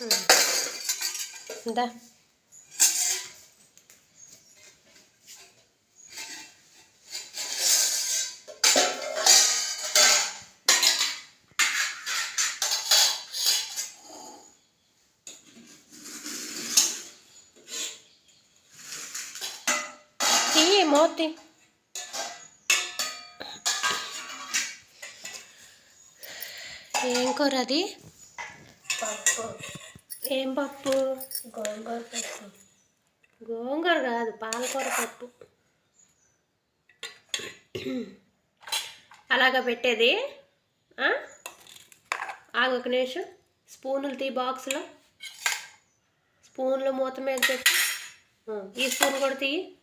ఇందా తీ మోతి ఏం కూర అది పప్పు ఏం పప్పు గోంగూర పప్పు. గోంగూర కాదు పాలకూర పప్పు. అలాగా పెట్టేది. ఆ? ఆగు ఒక నిమిషం. స్పూన్లు తీ బాక్స్లో. స్పూన్లు మూత మీద పెట్టి. ఈ స్పూన్ కూడా తీయి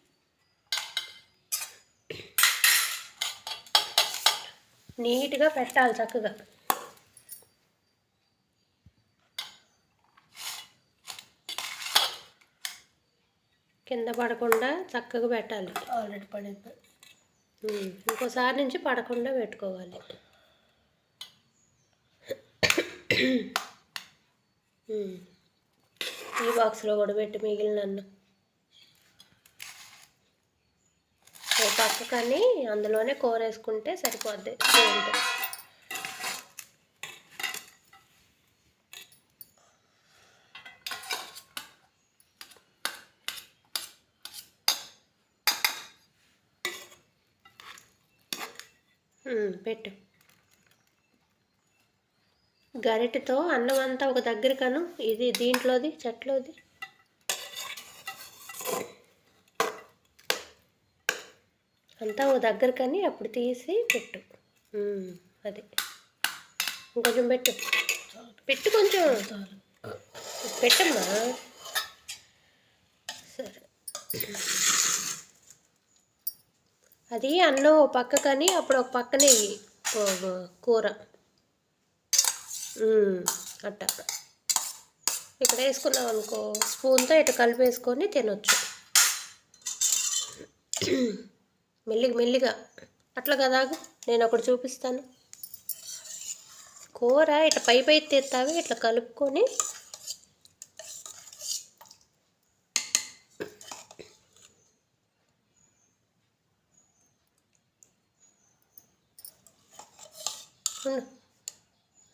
నీట్గా పెట్టాలి చక్కగా. కింద పడకుండా చక్కగా పెట్టాలి. ఆల్రెడీ పడింది. ఇంకోసారి నుంచి పడకుండా పెట్టుకోవాలి. ఈ బాక్స్లో కూడా పెట్టి మిగిలిన అన్నం ఓ పక్కకని అందులోనే కూర వేసుకుంటే సరిపోద్ది. పెట్టు. గరిటతో అన్నం అంతా ఒక దగ్గర కను. ఇది దీంట్లోది చెట్లోది. అంతా ఒక దగ్గరకని అప్పుడు తీసి పెట్టు. అది. ఇంకొంచెం పెట్టు. పెట్టు కొంచెం. పెట్టమ్మా. సరే. అది అన్నం ఒక పక్క కానీ అప్పుడు ఒక పక్కనే కూర. అట్ట. ఇక్కడ వేసుకున్నాం అనుకో స్పూన్తో ఇటు కలిపేసుకొని తినొచ్చు. మెల్లిగా మెల్లిగా. అట్లా కదాగు నేను ఒకటి చూపిస్తాను. కూర ఇట్లా పై పై తెస్తావి ఇట్లా కలుపుకొని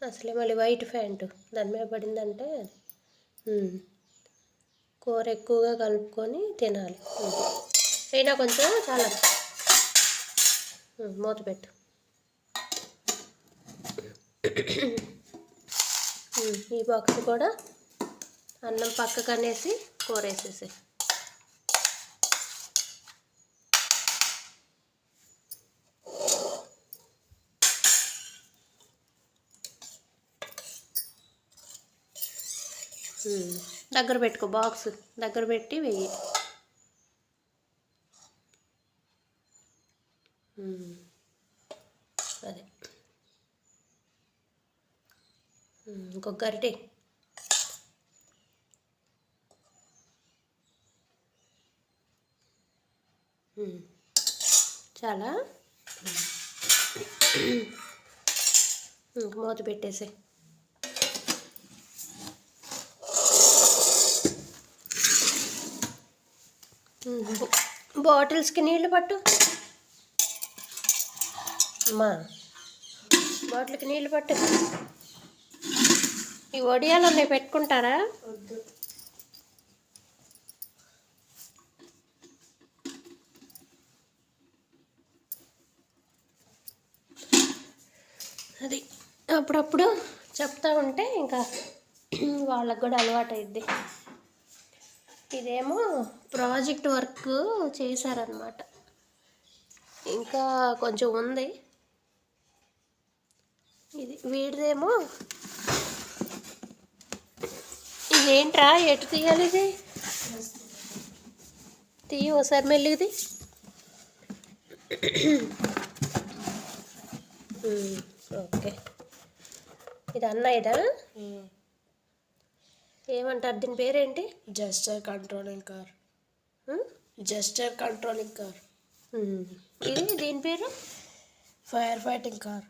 అసలే మళ్ళీ వైట్ ప్యాంటు. దాని మీద పడిందంటే కూర ఎక్కువగా కలుపుకొని తినాలి. అయినా కొంచెం చాలా. మూత పెట్టు. ఈ బాక్స్ కూడా అన్నం పక్కకు అనేసి కూర వేసేసి దగ్గర పెట్టుకో బాక్స్ దగ్గర పెట్టి వెయ్యి అదే. ఇంకొక గరిటె. చాలా. మూత పెట్టేసే బాటిల్స్కి నీళ్ళు పట్టు. అమ్మా బాటిల్కి నీళ్ళు పట్టు. ఈ వడియాలు ఉన్నాయి పెట్టుకుంటారా? అది అప్పుడప్పుడు చెప్తా ఉంటే ఇంకా వాళ్ళకు కూడా అలవాటు అయింది ఇదేమో ప్రాజెక్ట్ వర్క్ చేశారనమాట ఇంకా కొంచెం ఉంది. ఇది వీడిదేమో ఇదేంట్రా? ఎటు తీయాలి ఇది? తీయ ఒకసారి మెల్లిది ఓకే. ఇది అన్న ఇదా ఏమంటారు? దీని పేరేంటి? Gesture controlling car? Gesture controlling car. ఇది దీని పేరు? Fire fighting car.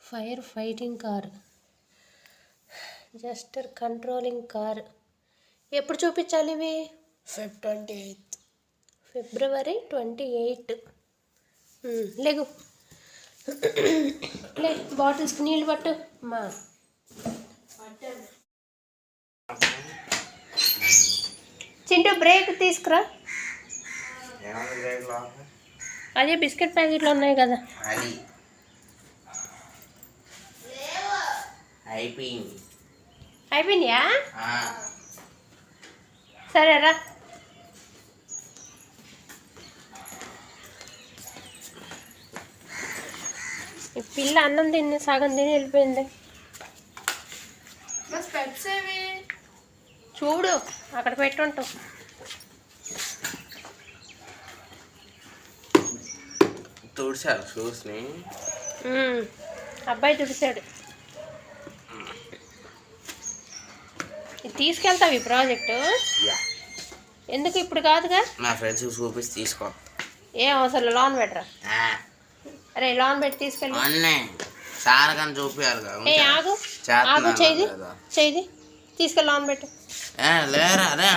Fire fighting car. Gesture controlling car. ఎప్పుడు చూపించాలి ఇవి? Feb twenty eighth. February twenty eight లేగు. లే బాటిల్స్కి నీళ్ళు పట్టు. మా. చింటూ బ్రేక్ తీసుకురా? అదే బిస్కెట్ ప్యాకెట్లు ఉన్నాయి కదా. అయిపోయింది. అయిపోయినాయా? ఆ, సరేరా ఈ పిల్ల అన్నం తిని సగం తిని వెళ్ళిపోయింది. చూడు అక్కడ పెట్టుంటావు తుడిచారు షూస్ని అబ్బాయి తుడిచాడు. తీసుకెళ్తావు ఈ ప్రాజెక్టు? ఎందుకు ఇప్పుడు కాదుగా? నా ఫ్రెండ్స్కి చూపిస్తే తీసుకో. ఏం అవసరం లోన్ పెట్టరా? అరే లోన్ పెట్టి తీసుకెళ్ళి. అన్నే సార్ కానీ చూపించాలి. ఆగు. ఆగు చేయి. తీసుకెళ్ళి లోన్ పెట్టు. లేరా అదే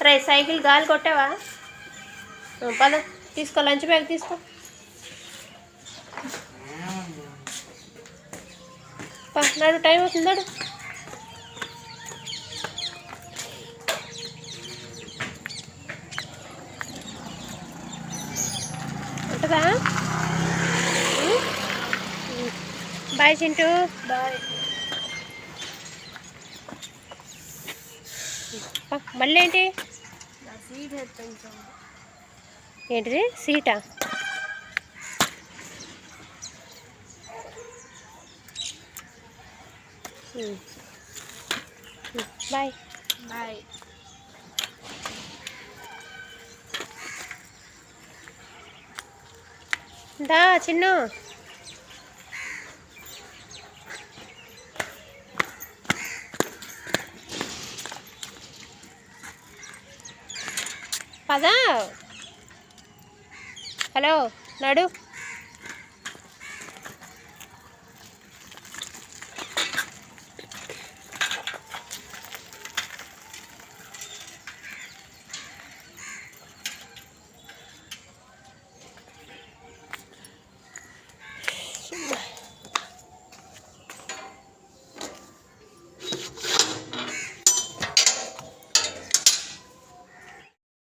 రే సైకిల్ గాలి కొట్టావా? పద తీసుకో లంచ్ బ్యాగ్ తీసుకో. నడు టైం అవుతుంది బాయ్ చింటూ. బాయ్ మళ్ళీ ఏంటి? ఏంటిది? సీటా? బాయ్. బాయ్. దా చిన్ను. పదా. హలో నడు.